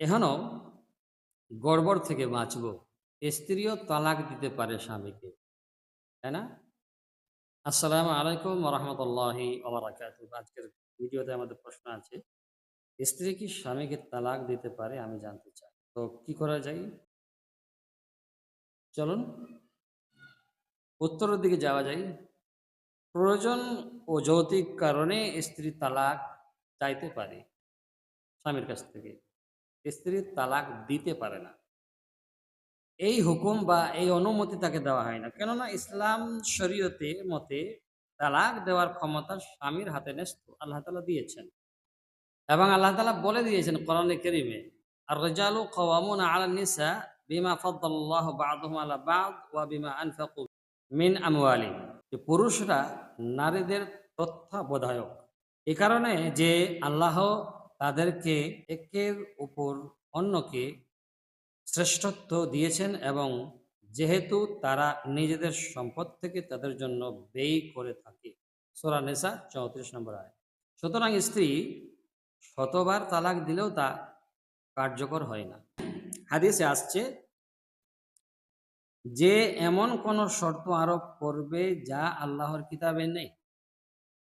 এখনও গড়বড় থেকে বাঁচব। স্ত্রীও তালাক দিতে পারে স্বামীকে। তাই না? আসসালামু আলাইকুম রহমতুল্লাহি আজকের ভিডিওতে আমাদের প্রশ্ন আছে, স্ত্রী কি স্বামীকে তালাক দিতে পারে আমি জানতে চাই। তো কি করা যায়? চলুন। উত্তরের দিকে যাওয়া যায়। প্রয়োজন ও যৌতিক কারণে স্ত্রী তালাক চাইতে পারে স্বামীর কাছ থেকে। স্ত্রী তালাক দিতে পারে না। এই হুকুম বা এই অনুমতি তাকে দেওয়া হয় না। কেননা ইসলাম শরীয়তে মতে তালাক দেওয়ার ক্ষমতা স্বামীর হাতে ন্যস্ত, আল্লাহ তালা দিয়েছেন। এবং আল্লাহ তালা বলে দিয়েছেন কোরআনে কেরিমে আর রেজালু কওয়ামুন আলা নিসা বিমা ফদ্দাল্লাহ বাদহুম আলা বাদ ওয়া বিমা আনফাকু মিন আমওয়ালি যে পুরুষরা নারীদের তত্ত্বাবধায়ক। এ কারণে যে আল্লাহ তাদেরকে একের উপর অন্যকে শ্রেষ্ঠত্ব দিয়েছেন এবং যেহেতু তারা নিজেদের সম্পদ থেকে তাদের জন্য ব্যয় করে থাকে। সোরা নেশা চৌত্রিশ নম্বর আয় সুতরাং স্ত্রী শতবার তালাক দিলেও তা কার্যকর হয় না। হাদিসে আসছে, যে এমন কোন শর্ত আরোপ করবে যা আল্লাহর কিতাবে নেই,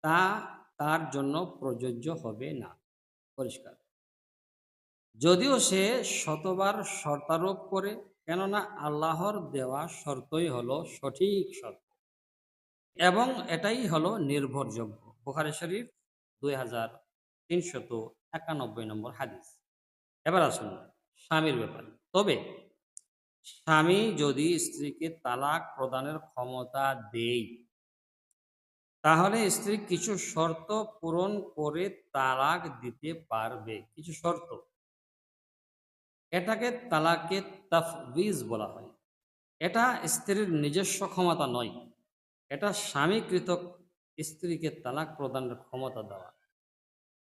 তা তার জন্য প্রযোজ্য হবে না। পরিষ্কার। যদিও সে শতবার শর্তারোপ করে, কেননা আল্লাহর দেওয়া শর্তই হলো সঠিক শর্ত। এবং এটাই হলো নির্ভরযোগ্য। বুখারি শরীফ দুই হাজার তিনশত একানব্বই নম্বর হাদিস। এবার আসুন স্বামীর ব্যাপারে। তবে স্বামী যদি স্ত্রীকে তালাক প্রদানের ক্ষমতা দেয় তাহলে স্ত্রী কিছু শর্ত পূরণ করে তালাক দিতে পারবে। কিছু শর্ত। এটাকে তালাকে তাফবিজ বলা হয়। এটা স্ত্রীর নিজস্ব ক্ষমতা নয়। এটা স্বামীকৃত স্ত্রীকে তালাক প্রদানের ক্ষমতা দেওয়া।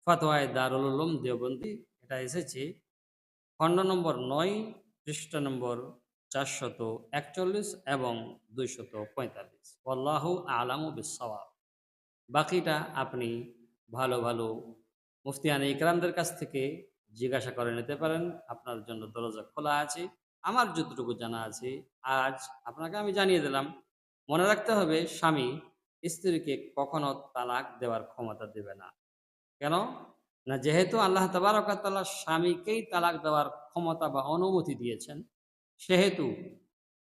ফাতোয়ায় দারুল উলুম দেওবন্দি এটা এসেছে খণ্ড নম্বর নয়, পৃষ্ঠ নম্বর চারশত একচল্লিশ এবং দুইশত পঁয়তাল্লিশ। আল্লাহ আলামু বিসওয়াব বাকিটা আপনি ভালো ভালো মুফতিয়ান ইকরামদের কাছ থেকে জিজ্ঞাসা করে নিতে পারেন। আপনার জন্য দরজা খোলা আছে। আমার যতটুকু জানা আছে, আজ আপনাকে আমি জানিয়ে দিলাম, মনে রাখতে হবে স্বামী স্ত্রীকে কখনো তালাক দেওয়ার ক্ষমতা দেবে না। কেন? না, যেহেতু আল্লাহ তাবারকাতাল্লাহ স্বামীকেই তালাক দেওয়ার ক্ষমতা বা অনুমতি দিয়েছেন, সেহেতু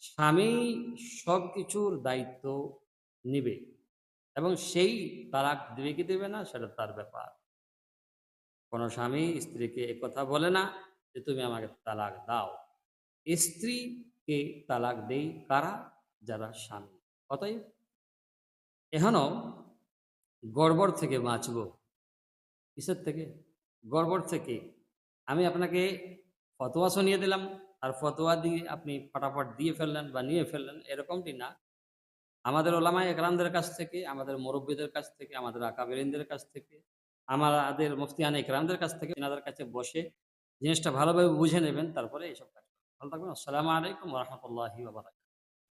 স্বামী সব কিছুর দায়িত্ব নিবে। এবং সেই তালাক দেবে কি দেবে না, সেটা তার ব্যাপার। কোনো স্বামী স্ত্রীকে কথা বলে না যে, তুমি আমাকে তালাক দাও। স্ত্রীকে তালাক দেই কারা? যারা স্বামী। অতএব এখনও গড়বড় থেকে বাঁচব। কিসের থেকে? গড়বড় থেকে। আমি আপনাকে ফতোয়া শুনিয়ে দিলাম। আর ফতোয়া দিয়ে আপনি ফটাফট দিয়ে ফেললেন বা নিয়ে ফেললেন, এরকমটি না। আমাদের ওলামায় একরামদের কাছ থেকে, আমাদের মুরব্বীদের কাছ থেকে, আমাদের আকাবেরিনদের কাছ থেকে, আমাদের মুফতিয়ান একরামদের কাছ থেকে এনাদের কাছে বসে জিনিসটা ভালোভাবে বুঝে নেবেন, তারপরে এইসব কাজ। ভালো থাকবেন আসসালামু আলাইকুম রহমতুল্লাহি